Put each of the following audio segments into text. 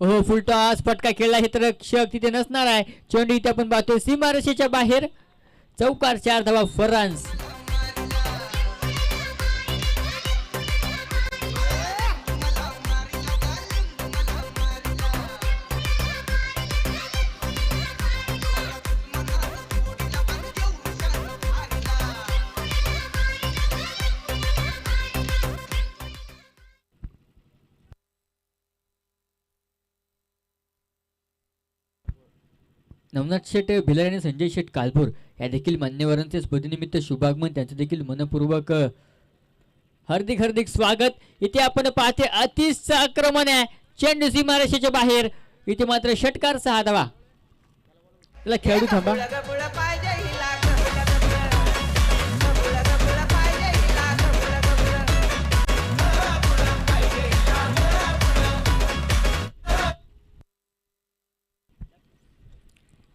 हो फुलटॉस फटका खेळला हे तर रक्षक तिथे नसणार आहे. चेंडू इथे आपण पाहतो सीमारेषेच्या बाहेर. चौकार चार धावा फरान्स नवनाथ शेठ भिलार आणि संजय शेठ कालपूर या देखील मान्यवरांचे स्पर्धेनिमित्त शुभागमन त्यांचं देखील मनपूर्वक हार्दिक हार्दिक स्वागत. इथे आपण पाहते अतिशय आक्रमण आहे. चेंडू सीमारेषेच्या बाहेर. इथे मात्र षटकार सहा धावा. त्याला खेळाडू थांबा.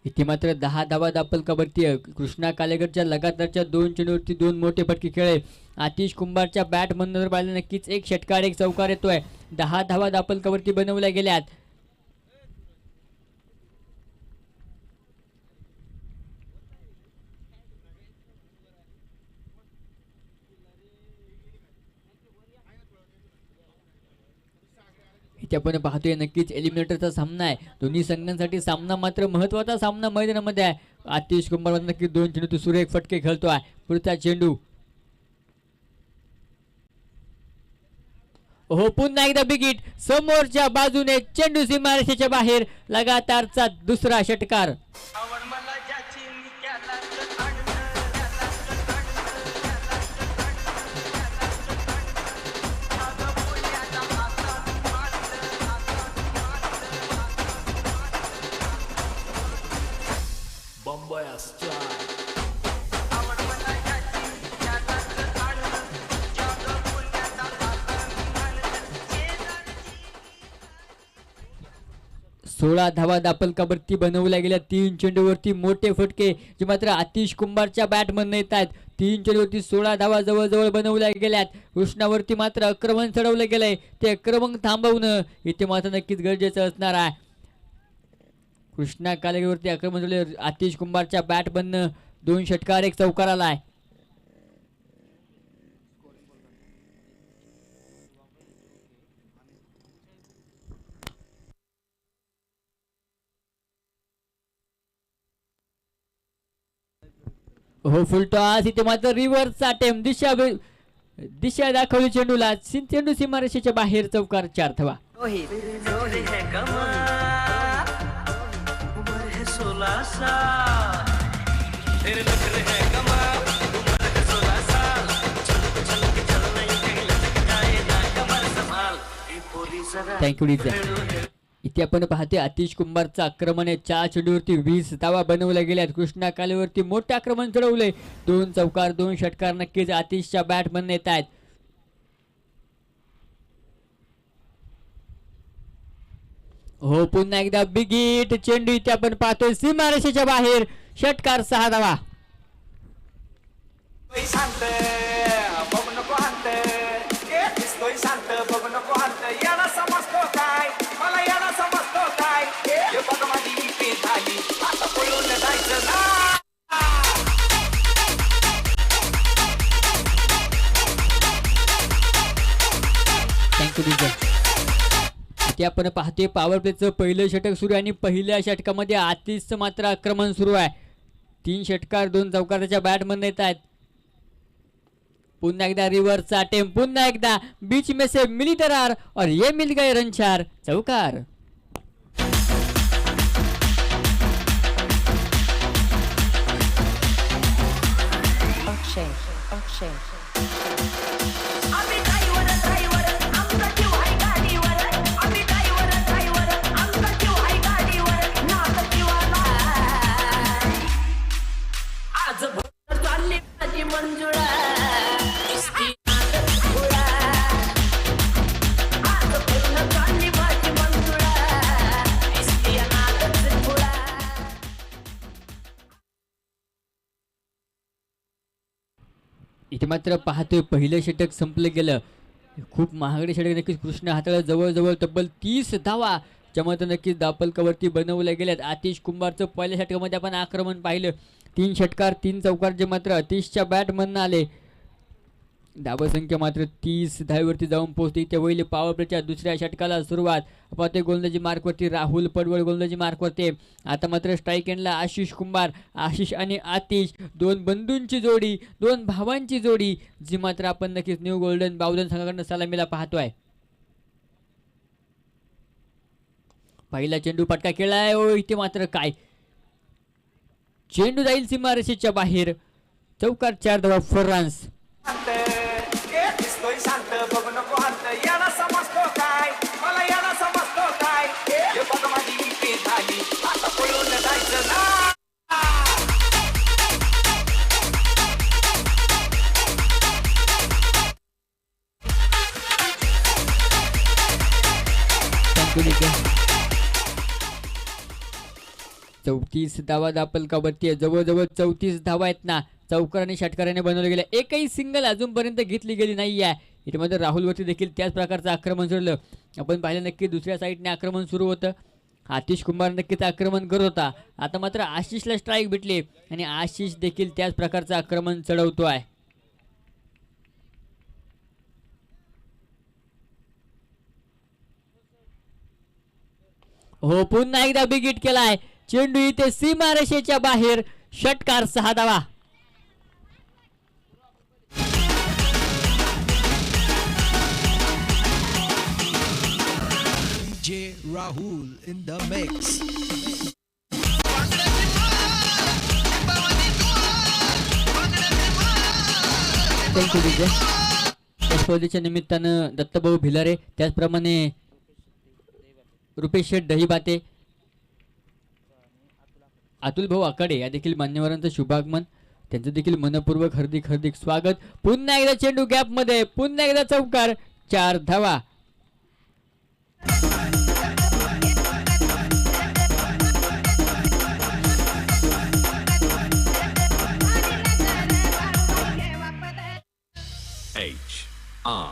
इथे मात्र दहा धावा दापल कबड्डी आहे. कृष्णा कालेगडच्या लगातारच्या दोन चेंडूवरती दोन मोठे फटके खेळले आतिश कुंभारच्या बॅट मधून जर पाहिलं नक्कीच एक षटकार एक चौकार येतोय. दहा धावा दापल कबड्डी बनवल्या गेल्यात. इथे आपण पाहतोय नक्कीच एलिमिनेटरचा सामना आहे. दोन्ही संघांसाठी सामना मात्र महत्त्वाचा सामना मैदानामध्ये आहे. आतिश कुंभार नक्कीच नक्की दोन चेंडू तो एक फटके खेळतो आहे. पुढचा चेंडू. हो पुन्हा एकदा बिगिट समोरच्या बाजूने चेंडू सीमारेषेच्या बाहेर. लगातारचा दुसरा षटकार. शेजारची सोळा धावा दापल कबड्डी बनवल्या गेल्या. तीन चेंडूवरती मोठे फटके जे मात्र आतिश कुंभारच्या बॅटमधनं येत आहेत. तीन चेंडूवरती सोळा धावा जवळजवळ बनवल्या गेल्यात. कृष्णावरती मात्र आक्रमण चढवलं गेलंय. ते आक्रमण थांबवणं इथे मात्र नक्कीच गरजेचं असणार आहे. कृष्णा कालेवरती आक्रमण झाले आतिश कुंभारच्या बॅट बनणं दोन षटकार एक चौकार आलाय. हो फुल टॉस इथे मात्र रिव्हर्सचा टेम दिशा दिशा दाखवली चेंडूला. चेंडू सीमारेषेच्या बाहेर चौकार चार थवा उम्र सोलह साल तेरे नखरे है कमाल उम्र सोलह साल चल चल के चल नहीं कहीं लटक जाए ना कमर संभाल। ए पोरी जरा थँक्यू डीजे इथे आपण पाहते आतिश कुंभारचं आक्रमण आहे. चार चेंडूवरती वीस धावा बनवल्या गेल्यात. कृष्णा कालेवरती मोठे आक्रमण चढवले दोन चौकार दोन षटकार नक्कीच आतिशच्या बॅटमधनं येत आहेत. हो पुन्हा एकदा बिगिट चेंडू इथे आपण पाहतोय. सीमारेषेच्या बाहेर षटकार सहा धावा. थँक्यू ते आपण पाहतोय पॉवर प्लेचं पहिलं षटक सुरू आहे आणि पहिल्या षटकामध्ये आतिशचं मात्र आक्रमण सुरू आहे. तीन षटकार दोन चौकार त्याच्या बॅटमधून येत आहेत. पुन्हा एकदा रिव्हर्सचा टेम पुन्हा एकदा बीच में से मिली दरार और ये मिल गए रनचार चौकार. मात्र पाहतोय पहिलं षटक संपलं गेलं. खूप महागडे षटक नक्कीच कृष्ण हाताळा जवळजवळ तब्बल तीस धावा. ज्यामध्ये नक्कीच दापलकावरती बनवल्या गेल्यात. आतिश कुंभारचं पहिल्या षटकामध्ये आपण आक्रमण पाहिलं. तीन षटकार तीन चौकार जे मात्र अतिशच्या बॅटमधनं आले. धावसंख्या मात्र तीस धावीवरती जाऊन पोहोचते. त्या वेळी पावर प्लेच्या दुसऱ्या षटकाला सुरुवात. पाहते गोलंदाजी मार्कवरती राहुल पडवळ गोलंदाजी मार्कवरती आता मात्र स्ट्राईक एंडला आशिष कुंभार आशिष आणि आतिश दोन बंधूंची जोडी दोन भावांची जोडी जी मात्र आपण नक्कीच न्यू गोल्डन बावधन संघाकडनं सलामीला पाहतोय. पहिला चेंडू फटका केलाय. ओ इथे मात्र काय? चेंडू जाईल सीमारेषेच्या बाहेर. चौकार चार धावा फ्रान्स चौतीस धावा दापल कावरती आहे. जवळजवळ चौतीस धावा आहेत ना. चौकार आणि षटकाराने बनवले गेले. एकही सिंगल अजूनपर्यंत घेतली गेली नाही आहे इथे राहुलवरती देखील त्याच प्रकारचं आक्रमण सुरलं आपण पाहिलं नक्की दुसऱ्या साईडने आक्रमण सुरू होतं. आतिश कुमार नक्कीच आक्रमण करत होता. आता मात्र आशिषला स्ट्राईक भेटली आणि आशिष देखील त्याच प्रकारचं आक्रमण चढवतो आहे हो पुन्हा एकदा बिगिट आहे चेंडू इथे सीमारेषेच्या बाहेर षटकार सहा धावा DJ Rahul in the mix. स्पर्धेच्या निमित्तानं दत्तभाऊ भिलारे त्याचप्रमाणे रुपेश शेठ दहीबाते अतुल भाऊ आकडे या देखील मान्यवरांचं शुभागमन. त्यांचं देखील मनपूर्वक हार्दिक हार्दिक स्वागत. पुन्हा एकदा चेंडू गॅपमध्ये पुन्हा एकदा चौकार चार धावा.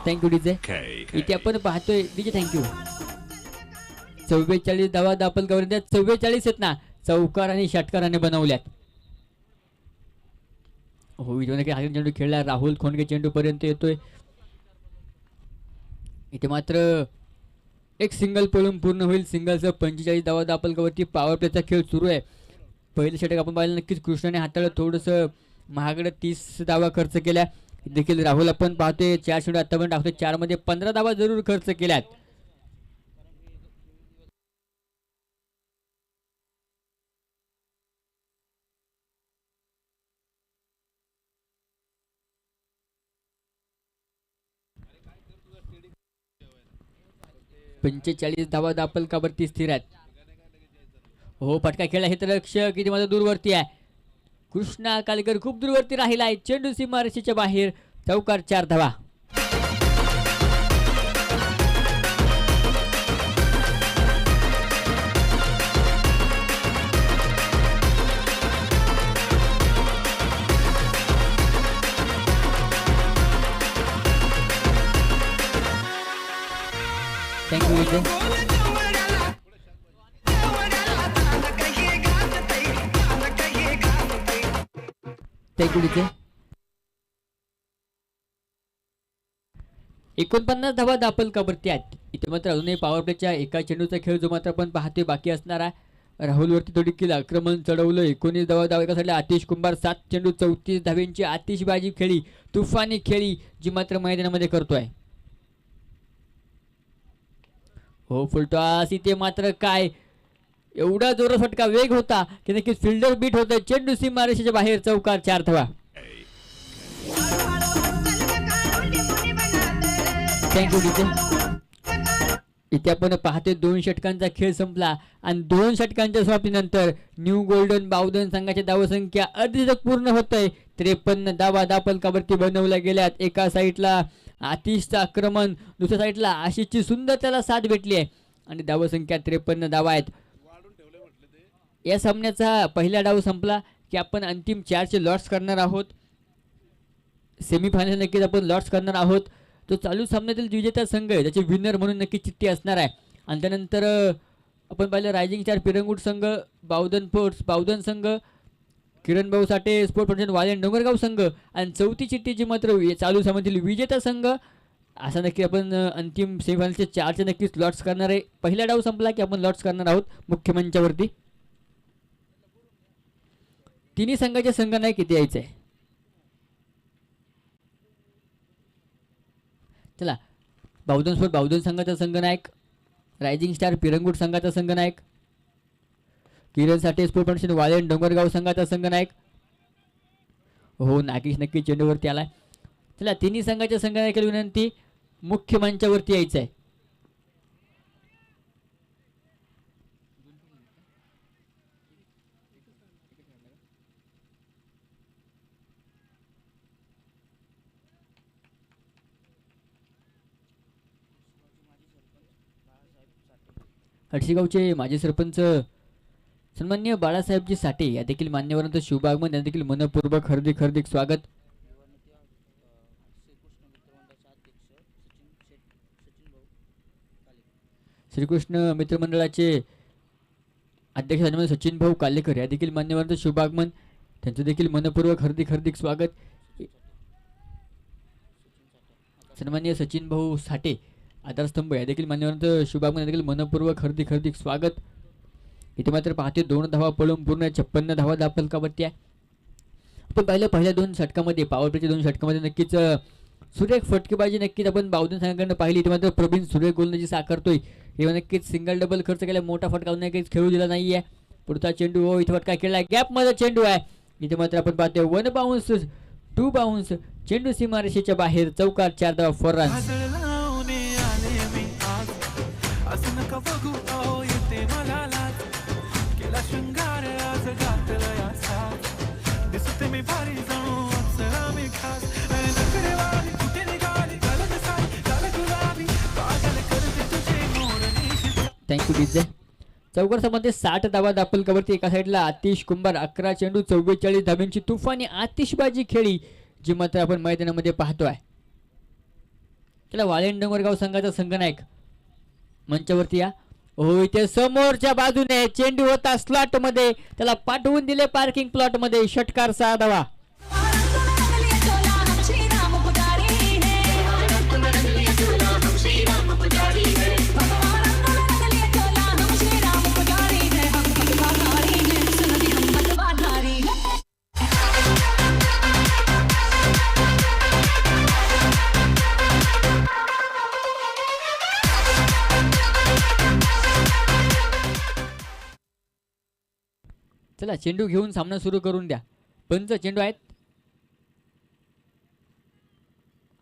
Thank you DJ. इथे आपण पाहतोय डीजे थँक्यू चव्वेचाळीस धावा दापल त्यात चव्वेचाळीस आहेत ना. चौकार आणि षटकाराने बनवल्यात. हो इथे नक्की चेंडू खेळला राहुल खोंडके चेंडूपर्यंत येतोय. इथे मात्र एक सिंगल पळून पूर्ण होईल. सिंगलचं पंचेचाळीस धावा दापलकावरती पॉवर प्लेचा खेळ सुरू आहे. पहिलं षटक आपण पाहिलं नक्कीच कृष्णाने हाताळलं. थोडंसं महागडं तीस धावा खर्च केल्या. देखील राहुल आपण पाहतोय चार चेंडू आत्तापर्यंत टाकतोय चारमध्ये पंधरा धावा जरूर खर्च केल्यात. पंचेचाळीस धावा दापल कावरती स्थिर आहेत. हो फटका खेळला हे तर लक्ष किती माझं दूरवरती आहे. कृष्णा कालकर खूप दूरवरती राहिला आहे चेंडू सीमारेषेच्या बाहेर. चौकार चार धावा. थँक्यू एकोणपन्नास धावा दापल काबरती आहेत. इथे मात्र अजूनही पॉवर प्लेच्या एका चेंडूचा खेळ जो मात्र आपण पाहतोय बाकी असणार आहे. राहुलवरती थोडी किल आक्रमण चढवलं. एकोणीस धावा धावा आतिश कुंभार सात चेंडू चौतीस धावेंची आतिषबाजी खेळी तुफानी खेळी जी मात्र मैदानामध्ये करतोय. हो फुलटॉस इथे मात्र काय? एवढा जोरात फटका वेग होता की नक्कीच फिल्डर बीट होतं चेंडू सीमारेषेच्या बाहेर चौकार चार थवा थँक्यू इथे आपण पाहते दोन षटकांचा खेळ संपला. आणि दोन षटकांच्या समाप्तीनंतर न्यू गोल्डन बावधन संघाची धावसंख्या अर्धशतक पूर्ण होत आहे त्रेपन्न धावा दापलकावरती बनवल्या गेल्यात. एका साईडला आतिशचं आक्रमण दुसऱ्या साईडला आशिषची सुंदर त्याला साथ भेटली आहे. आणि धावसंख्या त्रेपन्न धावा आहेत. या सामन्याचा पहिला डाव संपला की आपण अंतिम चारचे लॉट्स करणार आहोत. सेमीफायनल नक्कीच आपण लॉट्स करणार आहोत. तो चालू सामन्यातील विजेता संघ आहे त्याचे विनर म्हणून नक्की चिठ्ठी असणार आहे. आणि त्यानंतर आपण पाहिलं रायझिंग चार पिरंगूट संघ बावधन फोर्स बावधन संघ किरण भाऊ साठे स्पोर्ट फाउंडेशन वालेन डोंगरगाव संघ आणि चौथी चिठ्ठीची मात्र चालू सामन्यातील विजेता संघ असा नक्की आपण अंतिम सेमीफायनलचे चारचे नक्कीच लॉट्स करणार आहे. पहिला डाव संपला की आपण लॉट्स करणार आहोत मुख्य मंचावरती. तिन्ही संघाच्या संघांना किती यायचं आहे चला बावधन स्पोर्ट बावधन संघाचा संघनायक रायझिंग स्टार पिरंगुट संघाचा संघनायक किरण साठे स्पोर्ट फाउंडेशन वालेन डोंगरगाव संघाचा संघनायक. हो नागेश नक्की चेंडूवरती आलाय. चला तिन्ही संघाच्या संघनायकाला विनंती मुख्य मंचावरती यायचं आहे हडशीगावचे माजी सरपंच सन्मान्य बाळासाहेबजी साठे या देखील मान्यवरांचं शुभागमन यांना देखील मनपूर्वक हार्दिक हार्दिक स्वागत. श्रीकृष्ण मित्रमंडळाचे अध्यक्ष सन्मान सचिन भाऊ कालेकर या देखील मान्यवरांचं शुभागमन त्यांचं देखील मनपूर्वक हार्दिक हार्दिक स्वागत. सन्मान्य सचिन भाऊ साठे आधारस्तंभ या देखील मान्यवरांचं शुभागमन या देखील मनपूर्वक हार्दिक हार्दिक स्वागत. इथे मात्र पाहते दोन धावा पळून पूर्ण छप्पन्न धावा दाफलकावरती आहे. आपण पाहिलं पहिल्या दोन षटकामध्ये पावर प्लेच्या दोन षटकामध्ये नक्कीच सुरेख फटकेबाजी नक्कीच आपण बावधन संघाकडनं पाहिली. इथे मात्र प्रवीण सुरेख गोलंदाजी साकारतोय. हे नक्कीच सिंगल डबल खर्च केला मोठा फटका नक्कीच खेळू दिला नाहीये. पुढचा चेंडू हो इथे फटका खेळला. गॅपमध्ये चेंडू आहे. इथे मात्र आपण पाहतोय वन बाउन्स टू बाउन्स चेंडू सीमारेषेच्या बाहेर चौकार चार धावा फोर रन भारी जणू अप्सरा मी खास. अरे कुठे निघाली? साई गुलाबी पागल करते तुझे थँक्यू डीजे चौकारसामध्ये साठ धावा दाखल कवरती एका साईडला. आतिश कुंभार अकरा चेंडू चव्वेचाळीस धाब्यांची तुफानी आतिषबाजी खेळी जी मात्र आपण मैदानामध्ये पाहतोय. त्याला वालेन डोंगरगाव संघाचा संघनायक मंचावरती या. हो इथे समोरच्या बाजूने चेंडू होता स्लॉटमध्ये. त्याला पाठवून दिले पार्किंग प्लॉटमध्ये. षटकार सहा धावा. चला चेंडू घेऊन सामना सुरू करून द्या. पंच चेंडू आहेत.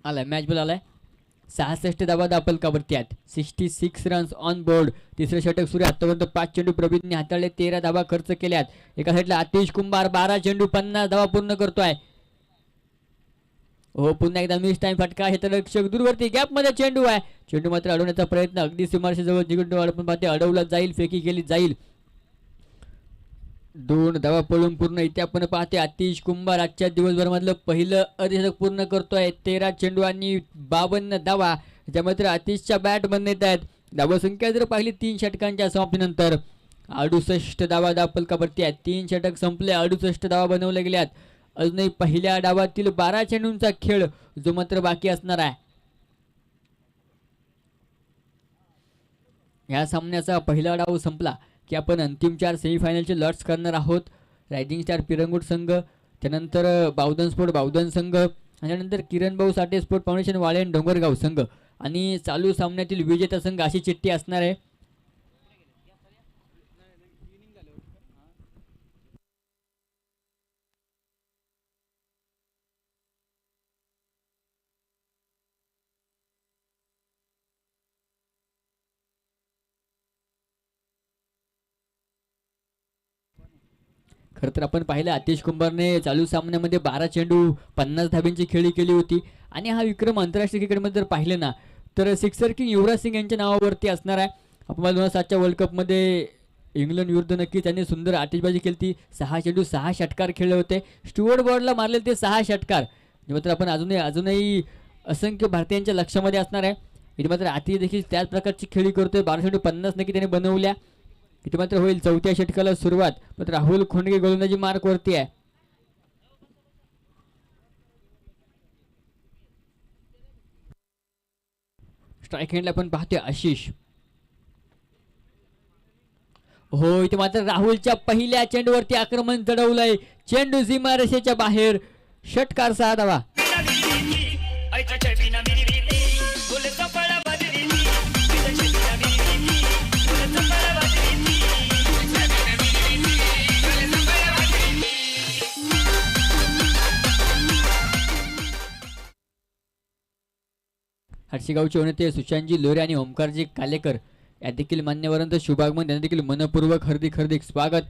आलाय मॅच बॉल आलाय. सहासष्ट धावा दाखल कावरती आहेत. Sixty six runs on board तिसरं षटक सुरू आतापर्यंत पाच चेंडू प्रवीणने हाताळले तेरा धावा खर्च केल्यात एका साईडला आतिश कुंभार बारा चेंडू पन्नास धावा पूर्ण करतोय. हो पुन्हा एकदा मिस टाइम फटका. क्षेत्ररक्षक दूरवरती गॅपमध्ये चेंडू आहे. चेंडू मात्र अडवण्याचा प्रयत्न. अगदी सीमारेषेजवळ निघून आपण पाहते. अडवला जाईल फेकी केली जाईल. दोन धावा पळून पूर्ण इथे आपण पाहते आतिश कुंभार आजच्या दिवसभरामधलं पहिलं अर्धशतक पूर्ण करतोय. तेरा चेंडू आणि बावन्न धावा. ज्यामध्ये आतिशच्या बॅट बंद येत आहेत धावसंख्या जर पाहिली तीन षटकांच्या समाप्तीनंतर. अडुसष्ट धावा दाखल कापरती आहेत. तीन षटक संपले अडुसष्ट धावा बनवल्या गेल्यात. अजूनही पहिल्या डावातील बारा चेंडूंचा खेळ जो मात्र बाकी असणार आहे. ह्या सामन्याचा पहिला डाव संपला. की आपण अंतिम चार सेमीफायनलचे लॉट्स करणार आहोत. रायझिंग स्टार पिरंगुट संघ त्यानंतर बावधन स्पोर्ट बावधन संघ आणि त्यानंतर किरण भाऊ साठे स्पोर्ट फाउंडेशन वाळेन डोंगरगाव संघ. आणि चालू सामन्यातील विजेता संघ अशी चिठ्ठी असणार आहे. खरं तर आपण पाहिलं आतिश कुंभारने चालू सामन्यामध्ये बारा चेंडू पन्नास धाब्यांची खेळी केली होती. आणि हा विक्रम आंतरराष्ट्रीय क्रिकेटमध्ये जर पाहिलं ना तर सिक्सर किंग युवराज सिंग यांच्या नावावरती असणार आहे. आपण दोन हजार सातच्या वर्ल्ड कपमध्ये इंग्लंड विरुद्ध नक्की त्यांनी सुंदर आतिषबाजी केली ती सहा चेंडू सहा षटकार खेळले होते. स्टुअर्ट बॉर्डला मारले ते सहा षटकार. मात्र आपण अजूनही अजूनही असंख्य भारतीयांच्या लक्षामध्ये असणार आहे. इथे मात्र आती देखील त्याच प्रकारची खेळी करतोय. बारा चेंडू पन्नास नक्की त्याने बनवल्या. इथे मात्र होईल. चौथ्या षटकाला सुरुवात. मात्र राहुल खोंडगे गोलंदाजी मार्क वरती आहे. स्ट्राईक हँडला पण पाहतोय आशिष. हो इथे मात्र राहुलच्या पहिल्या चेंडूवरती आक्रमण चढवलंय चेंडू सीमारेषेच्या बाहेर. षटकार सहा धावा. हर्षिगावचे नेते सुशांतजी लोरे आणि ओमकारजी कालेकर या देखील मान्यवरांचं शुभागमन यांना देखील मनपूर्वक हर्दिक हर्दिक स्वागत.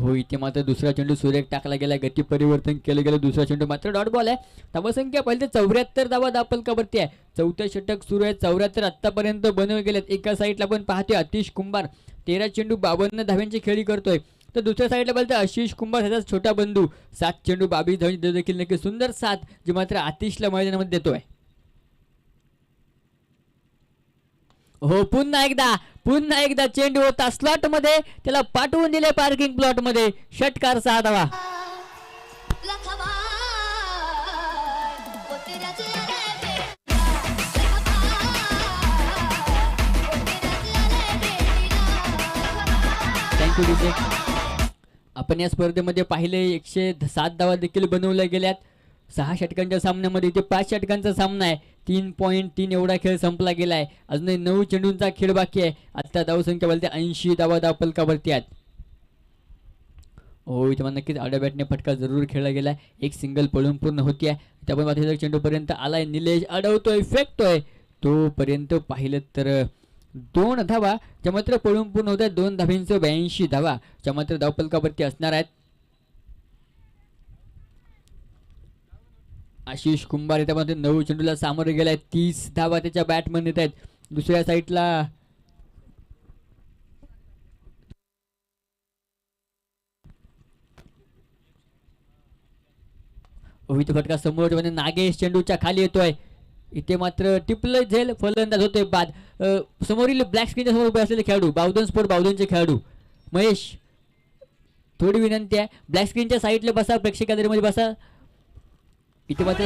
हो इथे मात्र दुसरा चेंडू सुरेख टाकला गेला गती परिवर्तन केलं गेलं. दुसरा चेंडू मात्र डॉट बॉल आहे. धावसंख्या पहिले चौऱ्याहत्तर धावा दापल आहे. चौथं षटक सुरू आहे. चौऱ्याहत्तर आत्तापर्यंत बनवले गेलेत. एका साईडला पण पाहतोय अतिश कुंभार. तेरा चेंडू बावन्न धाव्यांची खेळी करतोय. तर दुसऱ्या साईडला बोलतोय आशिष कुंभार ह्याचा छोटा बंधू. सात चेंडू बावीस धावांची देखील. नक्की सुंदर सात जे मात्र आतिशला मैदानामध्ये देतोय. हो पुन्हा एकदा पुन्हा एकदा चेंडू होता स्लॉटमध्ये त्याला पाठवून दिले पार्किंग प्लॉटमध्ये. षटकार साधावा आपण या स्पर्धेमध्ये पाहिले एकशे सात धावा देखील बनवल्या गेल्यात. सहा षटकांच्या सामन्यामध्ये इथे पाच षटकांचा सामना आहे तीन पॉईंट तीन एवढा खेळ संपला गेला आहे अजूनही नऊ चेंडूंचा खेळ बाकी आहे. आता धावसंख्या बोलते ऐंशी धावा दापलकावरती आहेत. हो इथे नक्कीच आड्या बॅटने फटका जरूर खेळला गेला एक सिंगल पळून पूर्ण होती आहे. त्यामुळे मात्र चेंडूपर्यंत आलाय निलेश अडवतोय फेकतोय. तोपर्यंत पाहिलं तर दोन धावा ज्या मात्र पळून पूर्ण होत आहेत दोन धाबींचं ब्याऐंशी धावा ज्या मात्र धावपलकावरती असणार आहेत. आशिष कुंभार त्यामध्ये नऊ चेंडूला सामोरे गेलाय. तीस धावा त्याच्या बॅटमध्ये येत आहेत. दुसऱ्या साईडला इथे फटका समोर म्हणजे नागेश चेंडूच्या खाली येतोय. इथे मात्र टिपलं झेल फलंदाज होते बाद. समोरील ब्लॅक स्क्रीनच्या समोर उभे असलेले खेळाडू बावधन स्पोर्ट बावधनचे खेळाडू महेश. थोडी विनंती आहे. ब्लॅक स्क्रीनच्या साईडला बसा प्रेक्षक बसा. इथे मात्र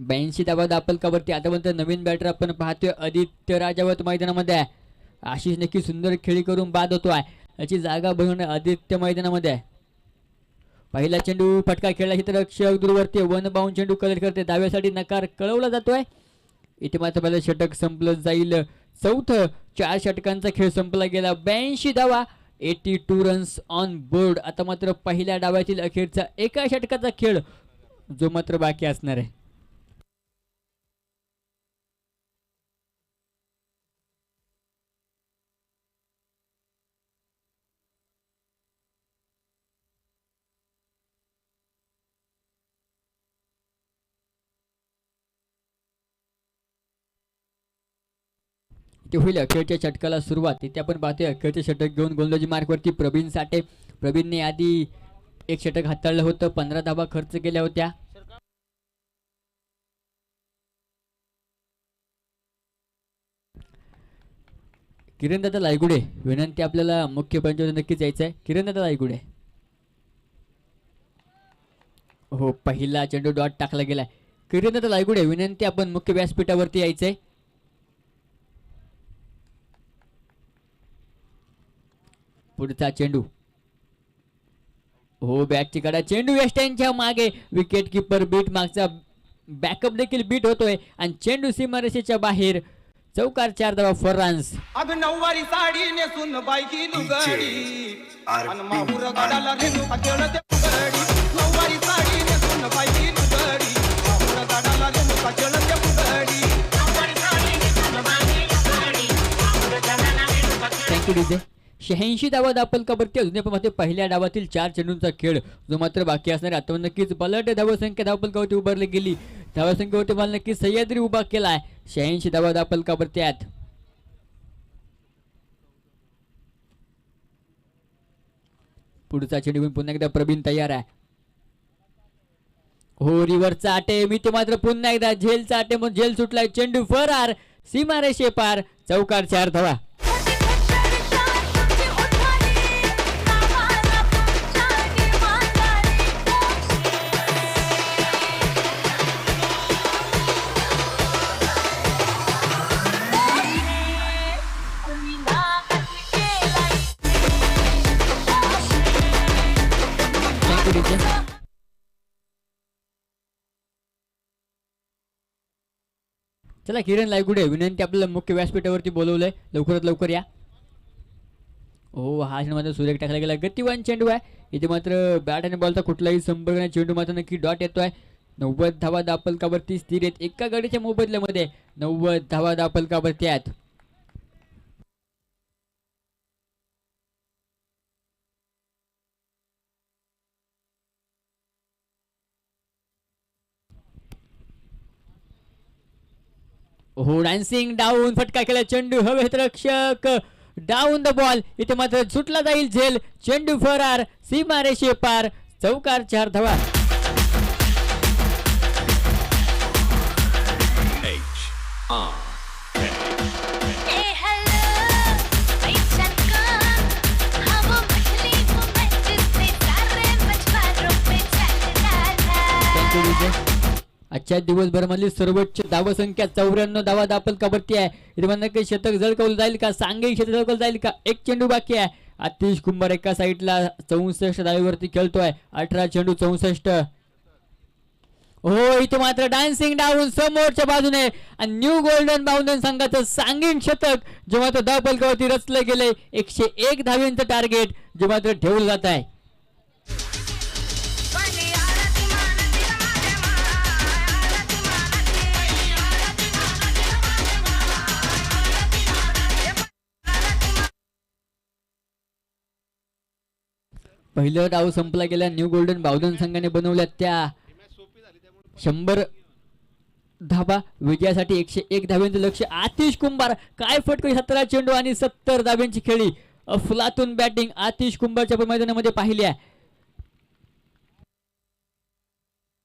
ब्याऐंशी धावा दापलकावरती आतापर्यंत नवीन बॅटर आपण पाहतोय आदित्य राजावत मैदानामध्ये आहे आशिष नक्की सुंदर खेळी करून बाद होतो आहे याची जागा बघून आदित्य मैदानामध्ये आहे. पहिला चेंडू फटका खेळला तर अक्षय दूरवरती वन बाउंड चेंडू कलेक्ट करते. दाव्यासाठी नकार कळवला जातोय. इथे मात्र पहिलं षटक संपलं जाईल. चौथं चार षटकांचा खेळ संपला गेला. ब्याऐंशी धावा eighty two runs on board आता मात्र पहिल्या डावातील अखेरचा एका षटकाचा खेळ जो मात्र बाकी असणार आहे. ते होईल. अखेरच्या षटकाला सुरुवात. तिथे आपण पाहतोय अखेरचे षटक घेऊन गोलंदाजी मार्कवरती प्रवीण साठे. प्रवीणने आधी एक षटक हाताळलं होतं. पंधरा धाबा खर्च केल्या होत्या. किरणदादा लायगुडे विनंती आपल्याला मुख्य पंचायत नक्कीच यायचं आहे किरणदादा लायगुडे. हो पहिला चेंडू डॉट टाकला गेलाय. किरणदादा लायगुडे विनंती आपण मुख्य व्यासपीठावरती यायचंय. पुढचा चेंडू. हो बॅटची कडा चेंडू वेस्टर्नच्या मागे. विकेट किपर बीट मागचा बॅकअप देखील बीट होतोय. आणि चेंडू सीमारेषेच्या बाहेर. चौकार चार धावा फरान्स अग नऊवारी साडी नेसून बायकी लुगडी. अन माहुर गडाला रेणू खेळते फुगडी. नऊवारी साडी नेसून बायकी लुगडी. माहुर गडाला रेणू खेळते फुगडी. नऊवारी साडी शहाऐंशी धावा दापल कबड्डी. अजून पण पाहतो पहिल्या डावातील चार चेंडूंचा खेळ. जो मात्र बाकी असणार आता नक्कीच बलट धावसंख्या धावपलकावरती उभारली गेली. धावसंख्येवरती मला नक्कीच सह्याद्री उभा केला आहे शहाऐंशी धावा दापल कबड्डी आहेत. पुढचा चेंडू घेऊन पुन्हा एकदा प्रवीण तयार आहे. हो रिव्हरचा आटे मी ते मात्र पुन्हा एकदा झेलचा आटे मग झेल सुटलाय. चेंडू फरार सीमारेषे पार चौकार चार धावा. Thank चला किरण लायगुडे विनंती आपल्याला मुख्य व्यासपीठावरती बोलवलंय. लवकरात लवकर या. हो हा क्षण मात्र सुरेख टाकला गेला. गतिवान चेंडू आहे. इथे मात्र बॅट आणि बॉलचा कुठलाही संपर्क नाही. चेंडू मात्र नक्की डॉट येतोय. नव्वद धावा दापलकावरती स्थिर आहेत. एका गाडीच्या मोबदल्यामध्ये नव्वद धावा दापलकावरती आहेत. हो डान्सिंग डाऊन फटका केला चेंडू हवेत रक्षक. डाऊन द बॉल इथे मात्र सुटला जाईल झेल. चेंडू फरार सीमारेषे पार चौकार चार धावा. H R. आजच्या दिवसभरामधली सर्वोच्च धावसंख्या चौऱ्याण्णव धावा दापल कबड्डी आहे. इथे म्हणणं काही शतक झळकवलं जाईल का? सांघिक शतक झळकवलं जाईल का? एक चेंडू बाकी आहे. आतिश कुंभार एका साईडला चौसष्ट धावेवरती खेळतोय. अठरा चेंडू चौसष्ट. हो इथे मात्र डान्सिंग डाऊन समोरच्या बाजूने आणि न्यू गोल्डन बाउंडन संघाचं सांगीन शतक जेव्हा तो धावपलकावरती रचलं गेले एकशे एक धावींचं टार्गेट जे मात्र ठेवलं जात आहे. पहिलं डाव संपला गेला. न्यू गोल्डन बावधन संघाने बनवल्या त्या शंभर धाबा. विजयासाठी एकशे एक धाब्यांचं लक्ष. आतिश कुंभार काय फटकरी सतरा चेंडू आणि सत्तर धाब्यांची खेळी. अफलातून बॅटिंग आतिश कुंभारच्या मैदानामध्ये पाहिली आहे.